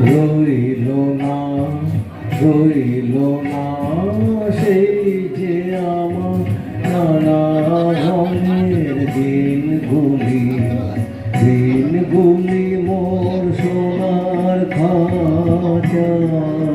রইল না রইল না সেই যে আমার নানা রঙের দিনগুলি। দিনগুলি মোর সোনার খাঁচা।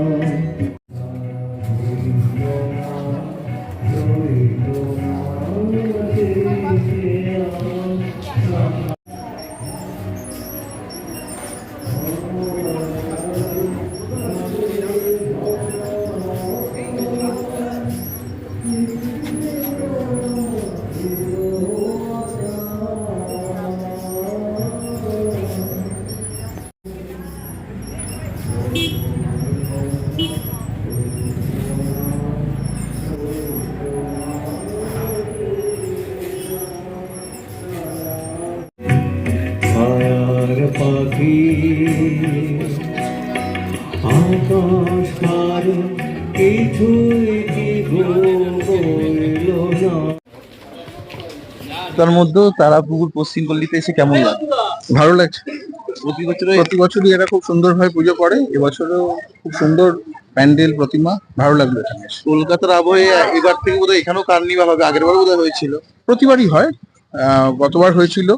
তার মধ্যেও তারাপুকুর পশ্চিম পল্লীতে এসে কেমন লাগে? ভালো লাগছে? প্রতি বছর প্রতি বছরই এরা খুব সুন্দরভাবে পুজো করে। এবছরও খুব সুন্দর প্যান্ডেল প্রতিমা ভালো লাগল এখানে এসে। কলকাতার আবহে এবার থেকে বোধহয় এখানেও কার্নিভাল হবে। আগের বার বোধহয় হয়েছিল। প্রতিবারই হয়। আহ, গতবার হয়েছিল।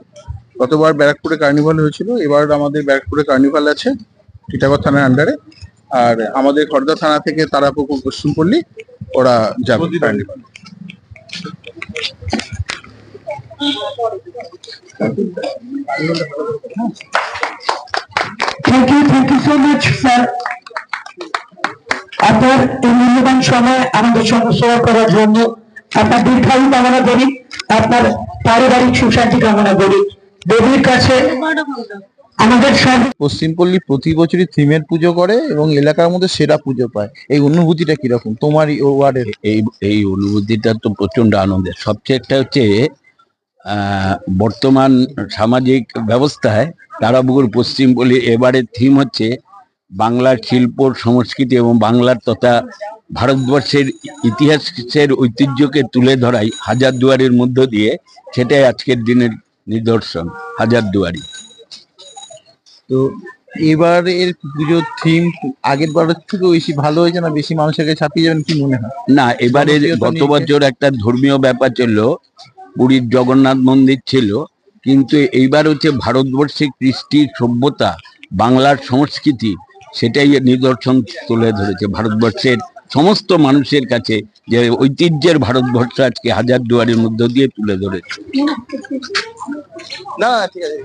গতবার ব্যারাকপুরে কার্নিভাল হয়েছিল। এবার আমাদের ব্যারাকপুরে কার্নিভাল আছে টিটাগড় থানার আন্ডারে আর আমাদের খড়দা থানা থেকে তারাপুকুর পশ্চিমপল্লী ওরা যাবে carnival. Thank you thank you so much sir আপনার এই মূল্যবান সময় আমাদের সঙ্গে শেয়ার করার জন্য আপনার দীর্ঘায়ু কামনা করি আপনার পারিবারিক সুশান্তি কামনা করি। দেবীর কাছে আমাদের সব পশ্চিমপল্লী প্রতি বছরই থিমের পুজো করে এবং এলাকার মধ্যে সেরা পুজো পায়। এই অনুভূতিটা কীরকম? তোমার এই ওয়ার্ডের? এই এই অনুভূতিটা তো প্রচণ্ড আনন্দের। সবচেয়ে একটা হচ্ছে বর্তমান সামাজিক ব্যবস্থায় তারাপুকুর পশ্চিম বলি এবারের থিম হচ্ছে বাংলার শিল্প সংস্কৃতি এবং বাংলার তথা ভারতবর্ষের ইতিহাসের ঐতিহ্যকে তুলে ধরাই হাজার দুয়ারির মধ্য দিয়ে সেটাই আজকের দিনের নিদর্শন হাজার দুয়ারি। তো এবার এর পুজোর থিম আগের বারের থেকেও বেশি ভালো হয়েছে না বেশি মানুষের কাছে ছাপিয়ে যাবেন কি মনে হয়? না এবারে গত বছর একটা ধর্মীয় ব্যাপার ছিল পুরীর জগন্নাথ মন্দির ছিল, কিন্তু এইবার হচ্ছে ভারতবর্ষে কৃষ্টি সভ্যতা, বাংলার সংস্কৃতি, সেটাই নিদর্শন তুলে ধরেছে ভারতবর্ষের সমস্ত মানুষের কাছে, যে ঐতিহ্যের ভারতবর্ষ আজকে হাজার দুয়ারের মধ্য দিয়ে তুলে ধরেছে। না, ঠিক আছে।